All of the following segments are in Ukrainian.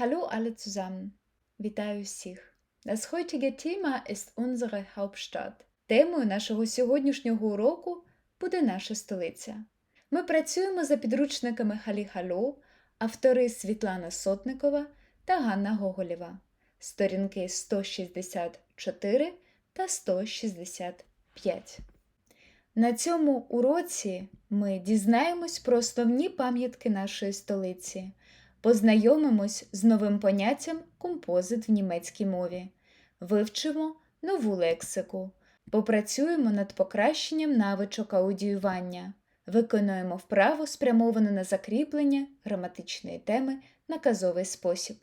Hallo alle zusammen. Вітаю всіх. Das heutige Thema ist unsere Hauptstadt. Темою нашого сьогоднішнього уроку буде наша столиця. Ми працюємо за підручниками Халі Хало, автори Світлана Сотникова та Ганна Гоголєва, сторінки 164 та 165. На цьому уроці ми дізнаємось про основні пам'ятки нашої столиці, познайомимось з новим поняттям композит в німецькій мові, вивчимо нову лексику, попрацюємо над покращенням навичок аудіювання, виконуємо вправу, спрямовану на закріплення граматичної теми на казовий спосіб.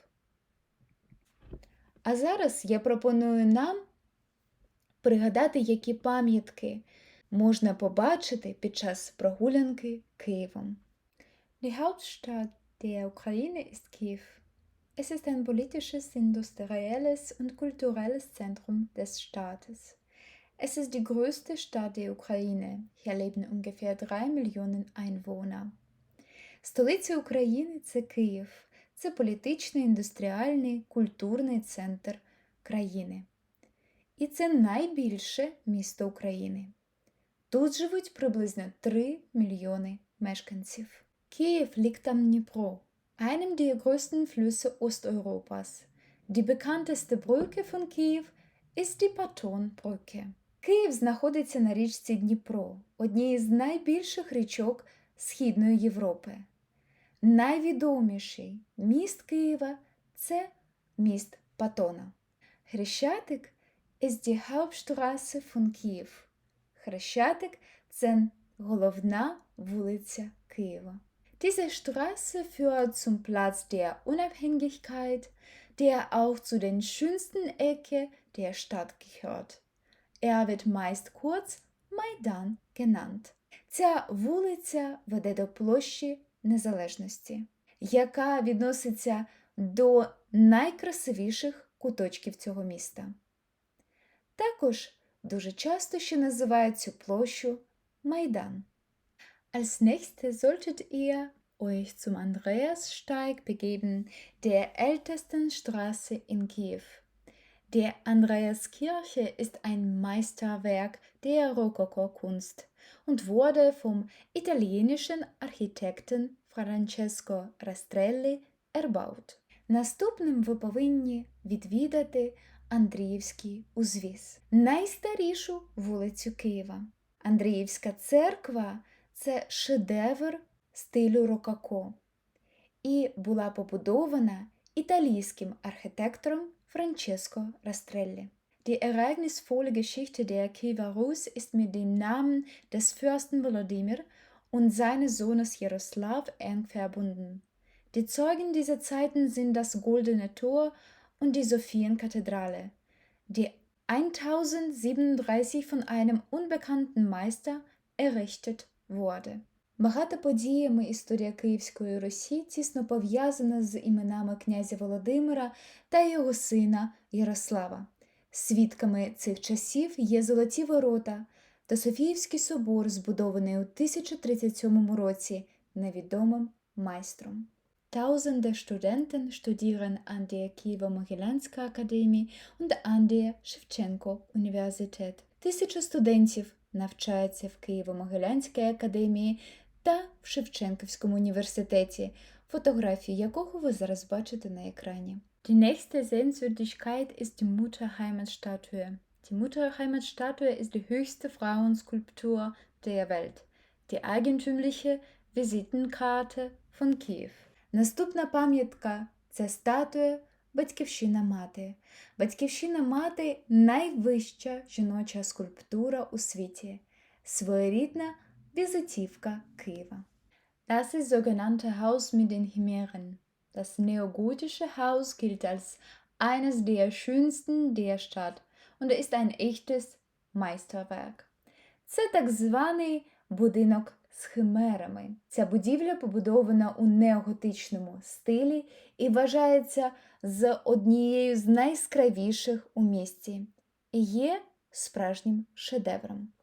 А зараз я пропоную нам пригадати, які пам'ятки можна побачити під час прогулянки Києвом. Die Hauptstadt der Ukraine ist Kiew. Es ist ein politisches, industrielles und kulturelles Zentrum des Staates. Es ist die größte Stadt der Ukraine. Hier leben ungefähr drei Millionen Einwohner. Столиця України це Київ. Це політичний, індустріальний, культурний центр країни. І це найбільше місто України. Тут живуть приблизно 3 мільйони мешканців. Київ liegt am Dnipro, einem der größten Flüsse Osteuropas. Die bekannteste Brücke von Kiew ist die Patton-Brücke. Київ знаходиться на річці Дніпро, одній з найбільших річок Східної Європи. Найвідоміший міст Києва це міст Патона. Хрещатик ist die Hauptstraße von Kiew. Хрещатик це головна вулиця Києва. Diese Straße führt zum Platz der Unabhängigkeit, der auch zu den schönsten Ecke der Stadt gehört. Er wird meist kurz Майдан genannt. Ця вулиця веде до площі Незалежності, яка відноситься до найкрасивіших куточків цього міста. Також дуже часто ще називають цю площу Майдан. Als nächstes solltet ihr euch zum Andreassteig begeben, der ältesten Straße in Kiew. Die Andreaskirche ist ein Meisterwerk der Rokoko-Kunst und wurde vom italienischen Architekten Francesco Rastrelli erbaut. Наступним ви повинні відвідати Андріївський узвіз, найстарішу вулицю Києва. Андріївська церква це шедевр стилю рококо і була побудована італійським архітектором Francesco Rastrelli. Die ereignisvolle Geschichte der Kiewer Rus ist mit dem Namen des Fürsten Volodymyr und seines Sohnes Jaroslav eng verbunden. Die Zeugen dieser Zeiten sind das Goldene Tor und die Sophienkathedrale, die 1037 von einem unbekannten Meister errichtet wurde. Багато подіями історія Київської Русі тісно пов'язана з іменами князя Володимира та його сина Ярослава. Свідками цих часів є Золоті Ворота та Софіївський собор, збудований у 1037 році невідомим майстром. Tausende Studenten studieren an der Kiewo-Могилянська Академії und an der Шевченко-Universität. Тисяча студентів навчаються в Києво-Могилянській академії та в Шевченківському університеті, фотографії якого ви зараз бачите на екрані. Die nächste Sehenswürdigkeit ist die Mutterheimatstatue. Die Mutterheimatstatue ist die höchste Frauenskulptur der Welt, die eigentümliche Visitenkarte von Kiew. Наступна пам'ятка це статуя Батьківщина мати. Батьківщина мати найвища жіноча скульптура у світі, своєрідна візитівка Києва. Das ist sogenannte Haus mit den Chimären. Das neogotische Haus gilt als eines der schönsten der Stadt und ist ein echtes Meisterwerk. Це так званий будинок з химерами. Ця будівля побудована у неоготичному стилі і вважається з однією з найскравіших у місті і є справжнім шедевром.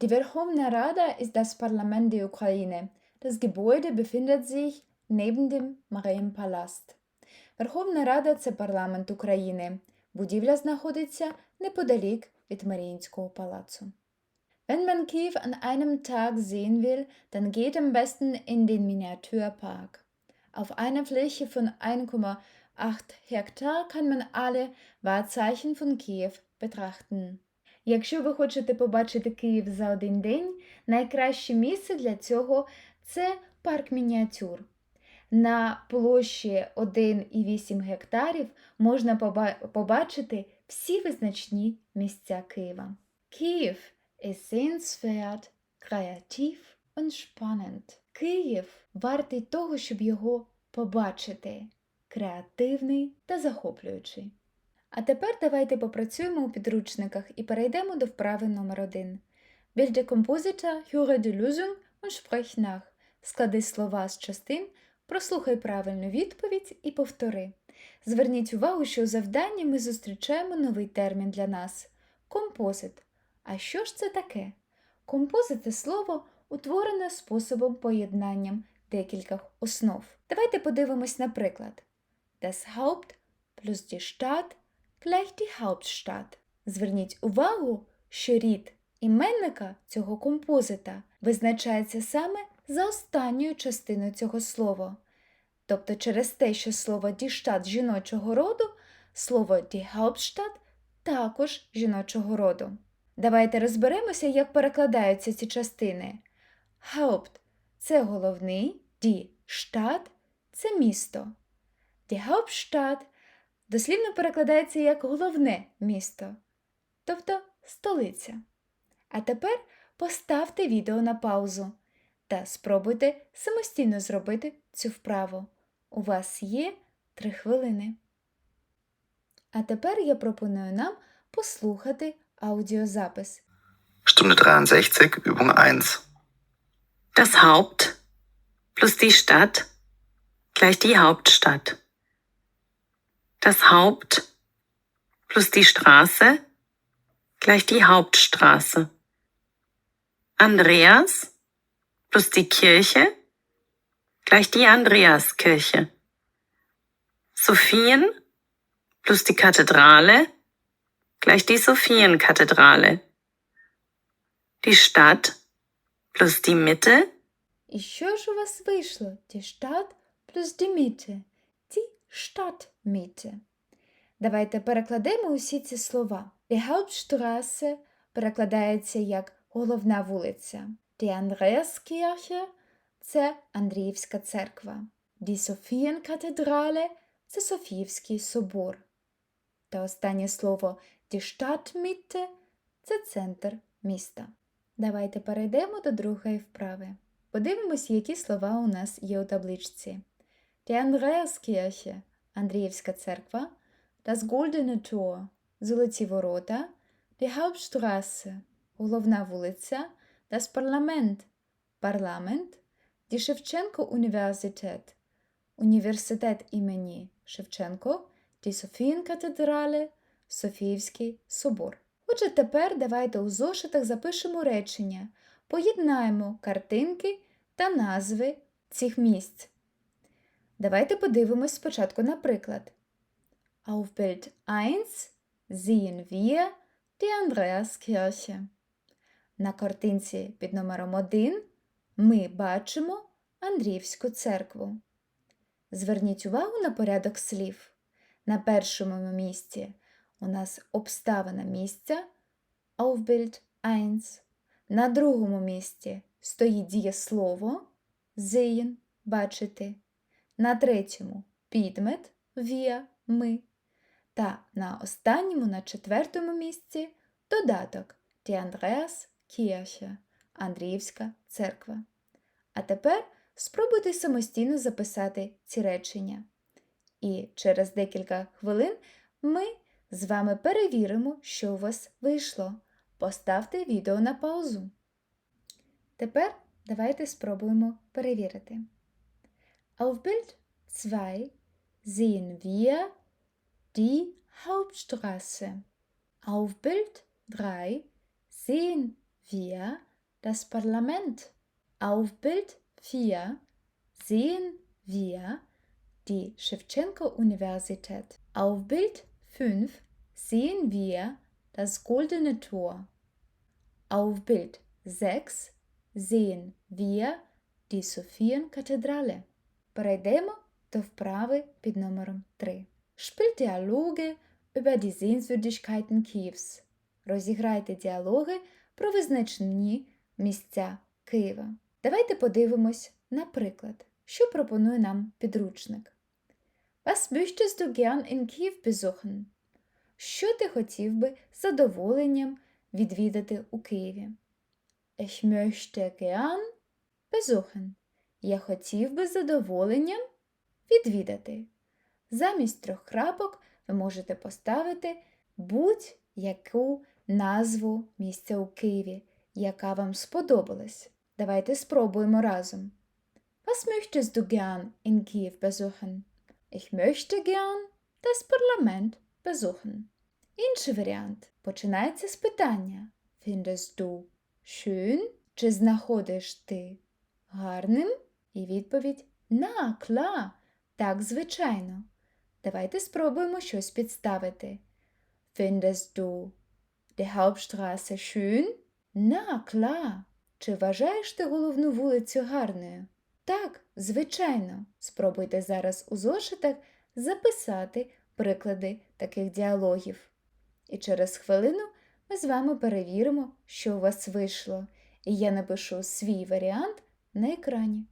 Die Verkhovna Rada ist das Parlament der Ukraine. Das Gebäude befindet sich neben dem Marienpalast. Верховна Рада це парламент України. Будівля знаходиться неподалік від Маріїнського палацу. Wenn man Kiew an einem Tag sehen will, dann geht am besten in den Miniaturpark. Auf einer Fläche von 1,8 Hektar kann man alle Wahrzeichen von Kiew betrachten. Якщо ви хочете побачити Київ за один день, найкраще місце для цього це парк мініатюр. На площі 1,8 гектарів можна побачити всі визначні місця Києва. Київ ist sehenswert, und spannend. Київ вартий того, щоб його побачити. Креативний та захоплюючий. А тепер давайте попрацюємо у підручниках і перейдемо до вправи номер 1 Bilde Kompositor, höre die Lösung und sprich nach. Склади слова з частин, прослухай правильну відповідь і повтори. Зверніть увагу, що у завданні ми зустрічаємо новий термін для нас композит. А що ж це таке? Композит це слово утворене способом поєднанням декількох основ. Давайте подивимось на приклад. Das Haupt плюс die Stadt gleich die. Зверніть увагу, що рід іменника цього композита визначається саме за останньою частиною цього слова. Тобто через те, що слово Stadt жіночого роду, слово die також жіночого роду. Давайте розберемося, як перекладаються ці частини. Haupt – це головний, Stadt – це місто. Die Hauptstadt дослівно перекладається як головне місто, тобто столиця. А тепер поставте відео на паузу та спробуйте самостійно зробити цю вправу. У вас є 3 хвилини. А тепер я пропоную нам послухати аудіозапис. Stunde 63, Übung 1. Das Haupt plus die Stadt gleich die Hauptstadt. Das Haupt plus die Straße gleich die Hauptstraße. Andreas plus die Kirche gleich die Andreaskirche. Sophien plus die Kathedrale gleich die Sophienkathedrale. Die Stadt plus die Mitte І що ж у вас вийшло? Die Stadt плюс die Mitte. Stadtmitte. Давайте перекладемо усі ці слова. Die Hauptstraße перекладається як головна вулиця. Die Andreaskirche – це Андріївська церква. Die Sophienkathedrale – це Софіївський собор. Та останнє слово Die Stadtmitte – це центр міста. Давайте перейдемо до другої вправи. Подивимось, які слова у нас є у табличці. Die Andreaskirche – Андріївська церква, Das Goldene Tor – Золоті ворота, Die Hauptstraße – головна вулиця, Das Parlament – парламент, Die Шевченко Universität – університет імені Шевченко, Die Sophienkathedrale – Софіївський собор. Отже, тепер давайте у зошитах запишемо речення, поєднаємо картинки та назви цих місць. Давайте подивимось спочатку на приклад. Auf Bild 1 sehen wir die Andreaskirche. На картинці під номером 1 ми бачимо Андріївську церкву. Зверніть увагу на порядок слів. На першому місці у нас обставина місця auf Bild 1. На другому місці стоїть дієслово sehen – бачити. На третьому підмет wir – ми. Та на останньому, на четвертому місці додаток Die Andreas Kirche – Андріївська церква. А тепер спробуйте самостійно записати ці речення. І через декілька хвилин ми з вами перевіримо, що у вас вийшло. Поставте відео на паузу. Тепер давайте спробуємо перевірити. Auf Bild 2 sehen wir die Hauptstraße. Auf Bild 3 sehen wir das Parlament. Auf Bild 4 sehen wir die Schewtschenko-Universität. Auf Bild 5 sehen wir das Goldene Tor. Auf Bild 6 sehen wir die Sophienkathedrale. Перейдемо до вправи під номером 3. Spielt Dialoge über die Sehenswürdigkeiten Kiews. Розіграйте діалоги про визначні місця Києва. Давайте подивимось, наприклад, що пропонує нам підручник. Was möchtest du gern in Kiew besuchen? Що ти хотів би з задоволенням відвідати у Києві? Ich möchte gern besuchen. Я хотів би з задоволенням відвідати. Замість трьох крапок ви можете поставити будь-яку назву місця у Києві, яка вам сподобалась. Давайте спробуємо разом. Was möchtest du gern in Kiew besuchen? Ich möchte gern das Parlament besuchen. Інший варіант починається з питання Findest du schön? Чи знаходиш ти гарним? І відповідь На, кла. Так, звичайно. Давайте спробуємо щось підставити. Findest du die Hauptstraße schön? На, кла. Чи вважаєш ти головну вулицю гарною? Так, звичайно. Спробуйте зараз у зошитах записати приклади таких діалогів. І через хвилину ми з вами перевіримо, що у вас вийшло, і я напишу свій варіант на екрані.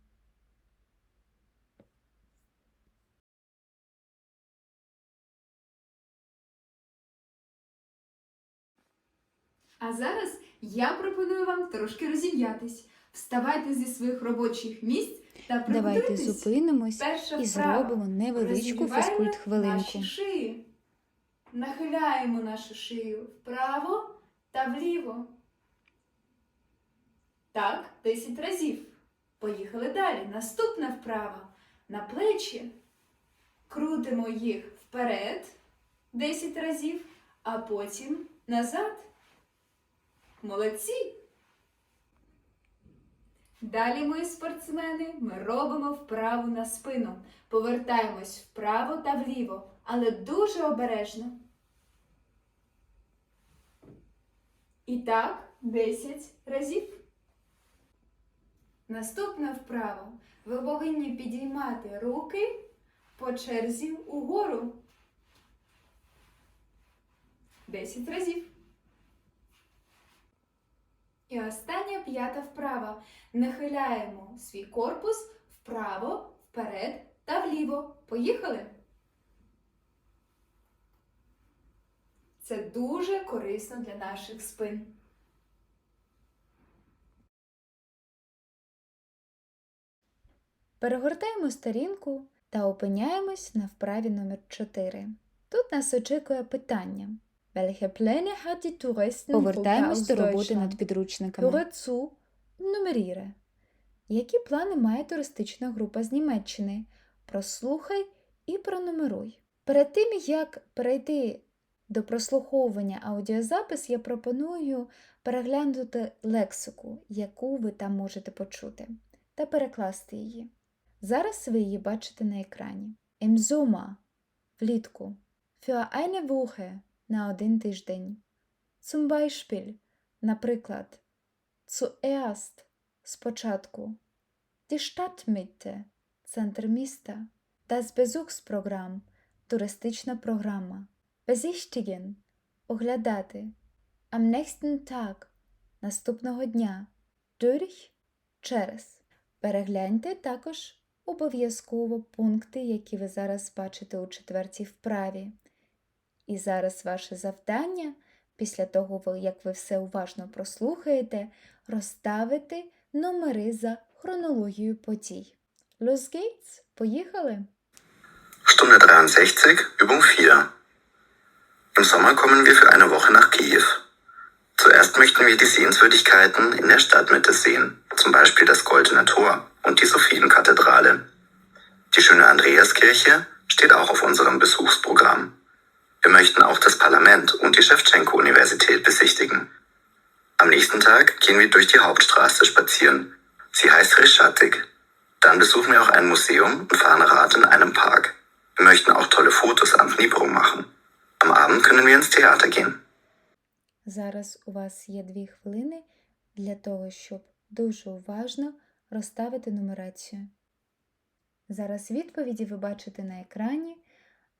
А зараз я пропоную вам трошки розім'ятись. Вставайте зі своїх робочих місць та Давайте приготуйтесь. зупинимось Перша і вправа. зробимо невеличку Розігріваємо фізкульт-хвилинку. Наші шиї. Нахиляємо нашу шию вправо та вліво. Так, 10 разів. Поїхали далі. Наступна вправа. На плечі. Крутимо їх вперед 10 разів, а потім назад. Молодці! Далі ми, спортсмени, ми робимо вправу на спину. Повертаємось вправо та вліво, але дуже обережно. І так 10 разів. Наступна вправа. Ви повинні підіймати руки по черзі угору. 10 разів. І остання п'ята вправа. Нахиляємо свій корпус вправо, вперед та вліво. Поїхали. Це дуже корисно для наших спин. Перегортаємо сторінку та опиняємось на вправі номер 4. Тут нас очікує питання. Повертаємось до роботи над підручниками. Які плани має туристична група з Німеччини? Прослухай і пронумеруй. Перед тим, як перейти до прослуховування аудіозапис, я пропоную переглянути лексику, яку ви там можете почути, та перекласти її. Зараз ви її бачите на екрані. Im Sommer – влітку. Für eine Woche – на один тиждень. Zum наприклад, zuerst – спочатку. Die центр міста. Das Besuchsprogramm – туристична програма. Besichtigen – оглядати. Am nächsten наступного дня. Durch – через. Перегляньте також обов'язково пункти, які ви зараз бачите у четвертій вправі. І зараз ваше завдання, після того, як ви все уважно прослухаєте, розставити номери за хронологією подій. Los geht's! Поїхали! Stunde 63, Übung 4. Im Sommer kommen wir für eine Woche nach Kiew. Zuerst möchten wir die Sehenswürdigkeiten in der Stadtmitte sehen, zum Beispiel das Goldene Tor und die Sophienkathedrale. Die schöne Andreaskirche steht auch auf unserem Besuchsprogramm. Wir möchten auch das Parlament und die Schewtschenko-Universität besichtigen. Am nächsten Tag gehen wir durch die Hauptstraße spazieren. Sie heißt Reschatik. Dann besuchen wir auch ein Museum und fahren Rad in einem Park. Wir möchten auch tolle Fotos am Dnipro machen. Am Abend können wir ins Theater gehen. Зараз у вас є дві хвилини для того, щоб дуже уважно розставити нумерацію. Зараз відповіді ви бачите на екрані,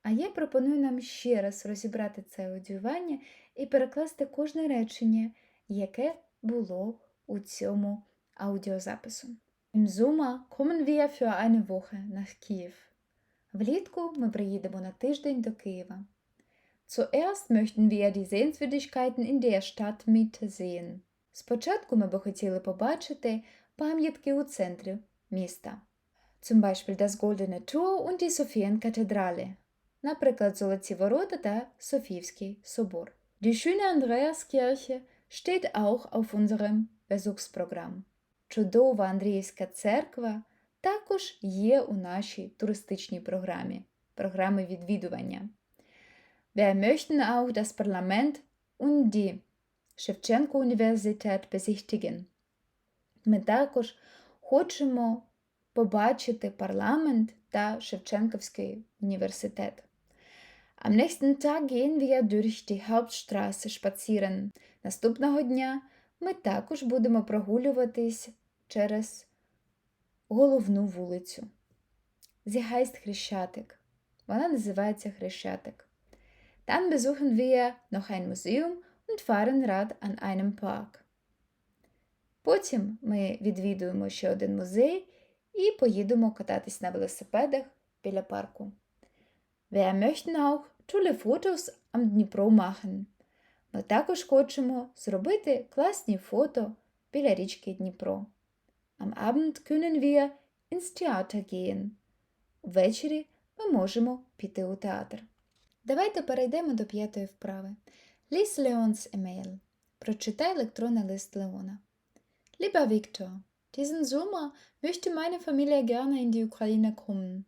А я пропоную нам ще раз розібрати це аудіювання і перекласти кожне речення, яке було у цьому аудіозапису. Im Sommer kommen wir für eine Woche nach Kiew. Влітку ми приїдемо на тиждень до Києва. Zuerst möchten wir die Sehenswürdigkeiten in der Stadtmitte sehen. Спочатку ми би хотіли побачити пам'ятки у центрі міста. Zum Beispiel das Goldene Tor und die Sophienkathédrale. Наприклад, Золоті ворота та Софіївський собор. Die schöne Andreaskirche steht auch auf unserem Besuchsprogramm. Чудова Андріївська церква також є у нашій туристичній програмі, програми відвідування. Wir möchten auch das Parlament und die Шевченко-Universität besichtigen. Ми також хочемо побачити парламент та Шевченківський університет. Am nächsten Tag gehen wir durch die Hauptstraße spazieren. Наступного дня ми також будемо прогулюватись через головну вулицю. Sie heißt Хрещатик. Вона називається Хрещатик. Dann besuchen wir noch ein Museum und fahren Rad an einem Park. Потім ми відвідуємо ще один музей і поїдемо кататись на велосипедах біля парку. Wir möchten auch tolle Fotos am Dnipro machen. Ми також хочемо зробити класні фото біля річки Дніпро. Am Abend können wir ins Theater gehen. Ввечері ми можемо піти у театр. Давайте перейдемо до п'ятої вправи. Lies Leons Email. Прочитай електронний лист Леона. Lieber Viktor, diesen Sommer möchte meine Familie gerne in die Ukraine kommen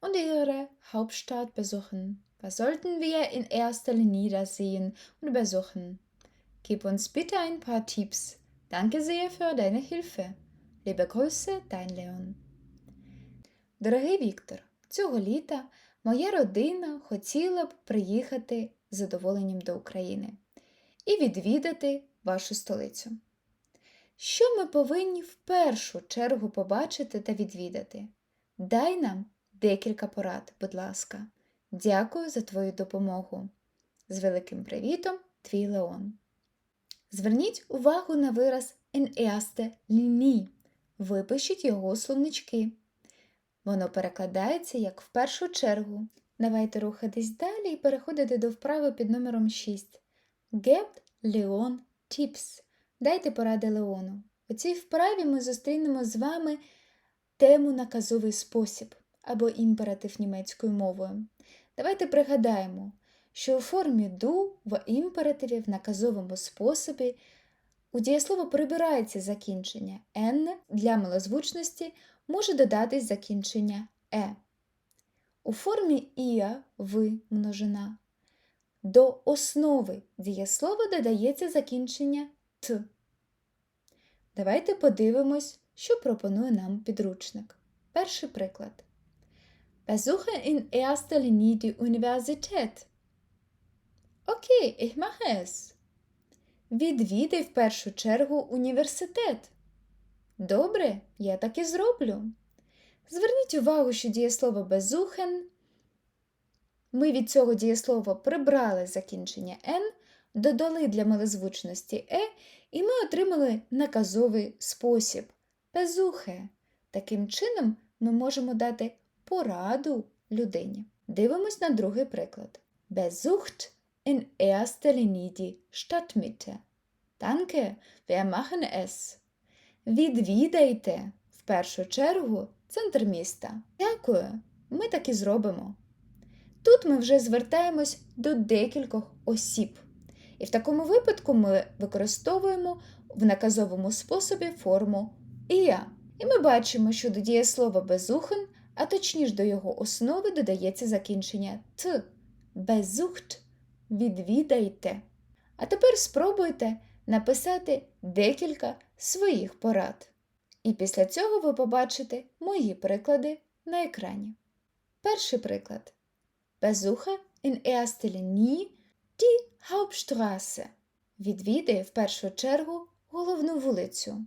Und ihre Hauptstadt besuchen. Was sollten wir in erster Linie sehen und besuchen? Gib uns bitte ein paar Tipps. Danke sehr für deine Hilfe. Liebe Grüße, dein Leon. Дорогий Віктор, цього літа моя родина хотіла б приїхати з задоволенням до України і відвідати вашу столицю. Що ми повинні в першу чергу побачити та відвідати? Дай нам декілька порад, будь ласка. Дякую за твою допомогу. З великим привітом, твій Леон. Зверніть увагу на вираз in erster Linie. Випишіть його словнички. Воно перекладається як в першу чергу. Давайте рухатись далі і переходити до вправи під номером 6. Gebt Leon Tips. Дайте поради Леону. У цій вправі ми зустрінемо з вами тему наказовий спосіб або імператив німецькою мовою. Давайте пригадаємо, що у формі ду в імперативі в наказовому способі у дієслово прибирається закінчення «н» для милозвучності може додатись закінчення е. У формі іа ви множина. До основи дієслова додається закінчення т. Давайте подивимось, що пропонує нам підручник. Перший приклад. Besuche in erster Linie die Universität. Окей, ich mache es. Відвідай в першу чергу університет. Добре, я так і зроблю. Зверніть увагу, що дієслово безухен. Ми від цього дієслова прибрали закінчення «н», додали для милозвучності е, і ми отримали наказовий спосіб безухе. Таким чином, ми можемо дати пораду людині. Дивимось на другий приклад. Besucht in erster Linie die Stadtmitte. Danke, wir machen es. Відвідайте в першу чергу центр міста. Дякую, ми так і зробимо. Тут ми вже звертаємось до декількох осіб. І в такому випадку ми використовуємо в наказовому способі форму «я». І ми бачимо, що до дієслова безухен, а точніше до його основи додається закінчення т. Безухт відвідайте. А тепер спробуйте написати декілька своїх порад. І після цього ви побачите мої приклади на екрані. Перший приклад. Besuche in erster Linie die Hauptstraße. Відвідає в першу чергу головну вулицю.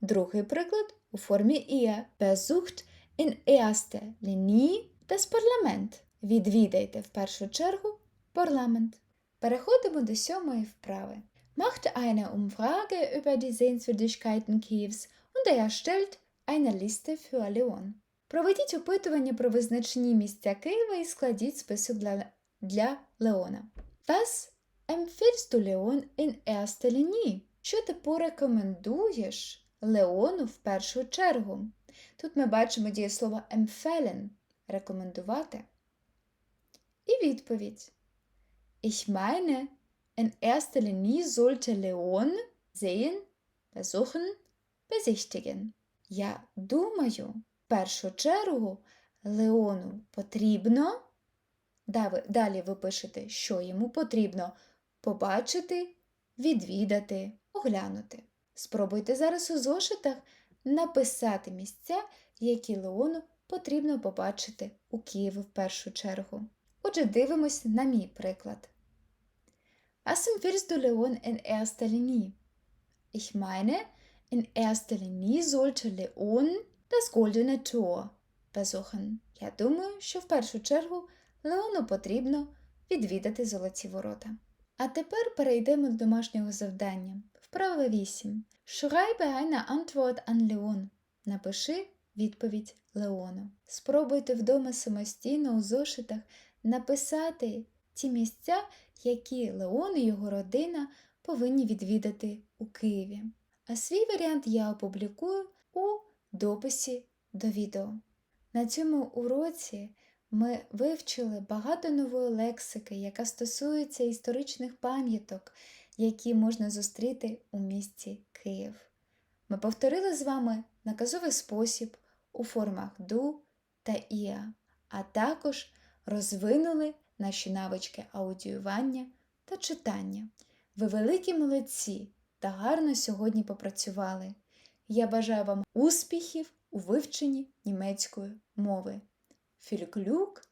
Другий приклад у формі «ihr» besucht in erster Linie das Parlament. Відвідайте в першу чергу парламент. Переходимо до сьомої вправи. Macht eine Umfrage über die Sehenswürdigkeiten Kievs und erstellt eine Liste für Leon. Проведіть опитування про визначні місця Києва і складіть список для, для Леона. Was empfiehlst du Leon in erster Linie? Що ти порекомендуєш Леону в першу чергу? Тут ми бачимо дієслово empfehlen – рекомендувати. І відповідь. Ich meine, in erster Linie sollte Leon sehen, besuchen, besichtigen. Я думаю, в першу чергу Леону потрібно. Далі ви пишете, що йому потрібно побачити, відвідати, оглянути. Спробуйте зараз у зошитах написати місця, які Леону потрібно побачити у Києві в першу чергу. Отже, дивимось на мій приклад. Was empfiehlst du Leon in erster Linie? Ich meine, in erster Linie sollte Leon das Goldene Tor besuchen. Я думаю, що в першу чергу Леону потрібно відвідати золоті ворота. А тепер перейдемо до домашнього завдання. Вправа 8. Schreibe eine Antwort an Leon. Напиши відповідь Леону. Спробуйте вдома самостійно у зошитах написати ті місця, які Леон і його родина повинні відвідати у Києві. А свій варіант я опублікую у дописі до відео. На цьому уроці ми вивчили багато нової лексики, яка стосується історичних пам'яток, які можна зустріти у місті Київ. Ми повторили з вами наказовий спосіб у формах ду та іа, а також розвинули наші навички аудіювання та читання. Ви великі молодці та гарно сьогодні попрацювали. Я бажаю вам успіхів у вивченні німецької мови. Viel Glück!